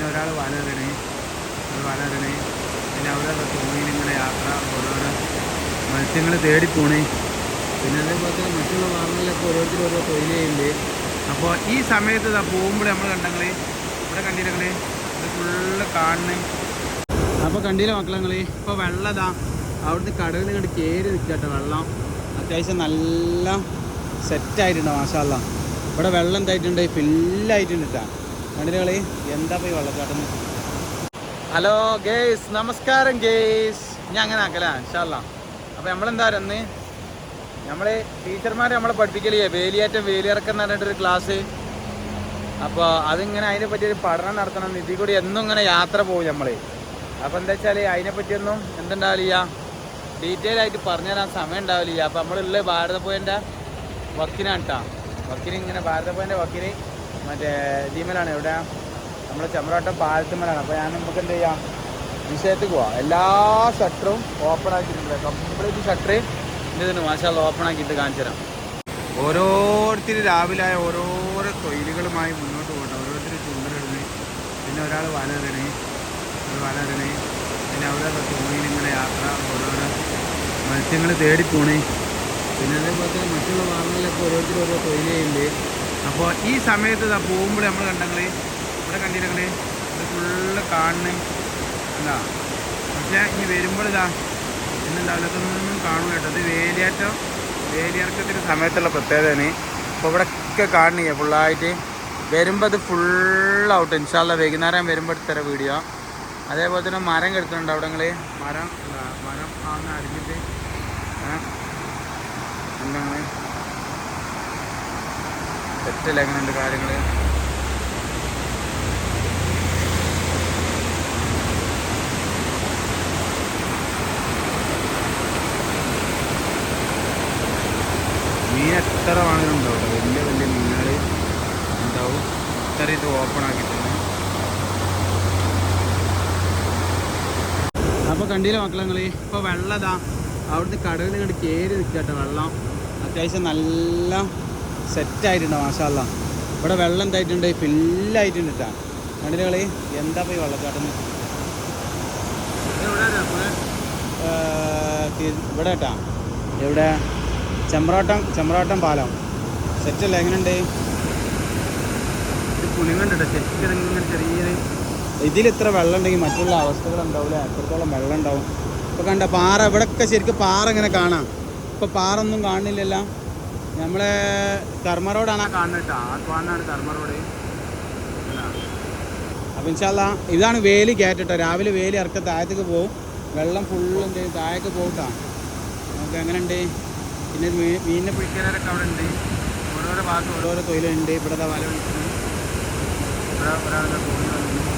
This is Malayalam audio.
പിന്നെ ഒരാൾ വല വലറിയണേ ഒരു വല വലറിയണേ പിന്നെ അവിടെ തോണിയിൽ ഇങ്ങനെ യാത്ര ഓരോരോ മത്സ്യങ്ങൾ തേടി പോണേ. പിന്നെ അതേപോലെ തന്നെ മറ്റുള്ള ഭാഗങ്ങളിലൊക്കെ ഓരോരുത്തരും ഓരോ തൊഴിൽ ചെയ്യുന്നുണ്ട്. അപ്പോൾ ഈ സമയത്ത് ഇതാ പോകുമ്പോൾ നമ്മൾ കണ്ടങ്ങൾ ഇവിടെ കണ്ടിരങ്ങൾ ഇത് ഫുള്ള് കാണണേ അപ്പോൾ കണ്ടില്ല മക്കളങ്ങൾ ഇപ്പോൾ വെള്ളതാ അവിടുത്തെ കടകളിൽ ഇങ്ങോട്ട് കയറി നിൽക്കട്ടെ വെള്ളം. അത്യാവശ്യം നല്ല സെറ്റായിട്ടുണ്ട് മാഷാല്ല ഇവിടെ വെള്ളം എന്തായിട്ടുണ്ട്? ഫില്ലായിട്ടുണ്ട് കേട്ടോ കണ്ടില്ല എന്താ പോയി വെള്ളച്ചാട്ടം? ഹലോ ഗേസ് നമസ്കാരം ഗേസ് ഞാൻ അങ്ങനെ ആക്കല ഇൻഷാല്ല അപ്പോൾ നമ്മളെന്താ പറയുന്നത് നമ്മൾ ടീച്ചർമാർ നമ്മളെ പഠിപ്പിക്കലേ വേലിയേറ്റം വേലിയിറക്കം എന്ന് പറഞ്ഞിട്ടൊരു ക്ലാസ് അപ്പോൾ അതിങ്ങനെ അതിനെ പറ്റി ഒരു പഠനം നടത്തണം. ഇതിൽ കൂടി എന്നും ഇങ്ങനെ യാത്ര പോകും നമ്മൾ അപ്പോൾ എന്താ വെച്ചാൽ അതിനെ പറ്റിയൊന്നും എന്തുണ്ടാവില്ല ഡീറ്റെയിൽ ആയിട്ട് പറഞ്ഞു തരാൻ സമയം ഉണ്ടാവില്ല അപ്പോൾ നമ്മളുള്ള ഭാരതപ്പുഴന്റെ വക്കിനാണ് കേട്ടോ വക്കിന് ഇങ്ങനെ ഭാരതപ്പുഴന്റെ വക്കിന് മറ്റേ ജിമലാണ് എവിടെ നമ്മൾ ചെമ്മറോട്ടം പാലത്തുമ്മലാണ് അപ്പോൾ ഞാൻ നമുക്ക് എന്ത് ചെയ്യാം? വിഷയത്തിൽ പോവാം. എല്ലാ ഷട്ടറും ഓപ്പൺ ആക്കിയിട്ടുണ്ട്. കംപ്ലീറ്റ് ഷട്ടർ ഇതിന് മാഷാൽ ഓപ്പൺ ആക്കിയിട്ട് കാണിച്ചു തരാം. ഓരോരുത്തർ രാവിലെ ഓരോരോ തൊഴിലുകളുമായി മുന്നോട്ട് പോകണം ഓരോരുത്തർ ചുണ്ടലിടുന്നത് പിന്നെ ഒരാൾ വലതിണി ഒരു വലതിണി പിന്നെ അവിടെ തോണിയിൽ യാത്ര ഓരോരോ മത്സ്യങ്ങൾ തേടി പോണേ. പിന്നെ അതേപോലെ തന്നെ മറ്റുള്ള വാഹനങ്ങളിലൊക്കെ ഓരോരുത്തർ ഓരോ തൊഴിൽ ചെയ്യുന്നുണ്ട്. അപ്പോൾ ഈ സമയത്ത് ഇതാ പോകുമ്പോൾ നമ്മൾ കണ്ടെങ്കിൽ ഇവിടെ കണ്ടിരങ്ങൾ ഇത് ഫുള്ള് കാണുന്ന എന്താ പക്ഷേ ഇനി വരുമ്പോൾ ഇതാ എന്നുണ്ടാവില്ല ഇതൊന്നും കാണൂല കേട്ടോ. ഇത് വേലിയാറ്റം വേലിയിറക്കത്തിന്റെ സമയത്തുള്ള പ്രത്യേകതയാണ്. അപ്പോൾ ഇവിടെ ഒക്കെ കാണുന്നില്ല ഫുള്ളായിട്ട് വരുമ്പോൾ അത് ഫുൾ ഔട്ട് ഇൻഷാല്ല വൈകുന്നേരം വരുമ്പോൾ എടുത്തരാം വീഡിയോ. അതേപോലെ തന്നെ മരം കിടക്കുന്നുണ്ട് അവിടെ നിങ്ങൾ മരം മരം ആന്ന് അറിഞ്ഞിട്ട് എന്താണ് തെറ്റില്ല എങ്ങനെയുണ്ട് കാര്യങ്ങൾ മീൻ എത്ര വേണമെങ്കിലും ഉണ്ടാവും കേട്ടോ. വലിയ വലിയ മീനുകൾ ഉണ്ടാവും. ഇത്ര ഇത് ഓപ്പൺ ആക്കിയിട്ടുണ്ട്. അപ്പോൾ കണ്ടില്ല മക്കളങ്ങൾ ഇപ്പോൾ വെള്ളതാ. അവിടുന്ന് കടകളിൽ ഇങ്ങോട്ട് കയറി നിൽക്കട്ടെ വെള്ളം. അത്യാവശ്യം നല്ല സെറ്റായിട്ടുണ്ട് മാഷാല്ല. ഇവിടെ വെള്ളം എന്തായിട്ടുണ്ട്? ഫില്ലായിട്ടുണ്ട് കേട്ടോ കണ്ടില്ല കളി? എന്താ പോയി വെള്ളച്ചാട്ടം? ഇവിടെ കേട്ടാ ഇവിടെ ചെമ്പ്രാട്ടം ചെമ്പ്രാട്ടം പാലം. സെറ്റല്ല? എങ്ങനെയുണ്ട്? ഇതിൽ ഇത്ര വെള്ളം ഉണ്ടെങ്കിൽ മറ്റുള്ള അവസ്ഥകൾ ഉണ്ടാവില്ല. എത്രത്തോളം വെള്ളം ഉണ്ടാവും. ഇപ്പോൾ കണ്ട പാറ. ഇവിടെയൊക്കെ ശരിക്കും പാറ ഇങ്ങനെ കാണാം. ഇപ്പോൾ പാറ ഒന്നും കാണുന്നില്ലല്ലോ. നമ്മളെ കർമ്മ റോഡാണ് കാണുന്നത് ആ കാണാണ് കർമ്മ റോഡ് അപ്പം ഇൻഷാല്ല ഇതാണ് വേലി കയറ്റട്ടോ രാവിലെ വേലി ഇറക്ക താഴത്തേക്ക് പോകും വെള്ളം ഫുള്ള് എന്ത് താഴേക്ക് പോകട്ടാ നമുക്ക് എങ്ങനെയുണ്ട്? പിന്നെ മീനിനെ പിടിക്കാനൊക്കെ അവിടെ ഉണ്ട്. ഓരോരോ ഭാഗത്ത് ഓരോരോ തൊഴിലുണ്ട്. ഇവിടെ വല വിളിക്കുന്നു ഇവിടെ ഒരാളെ തോന്നി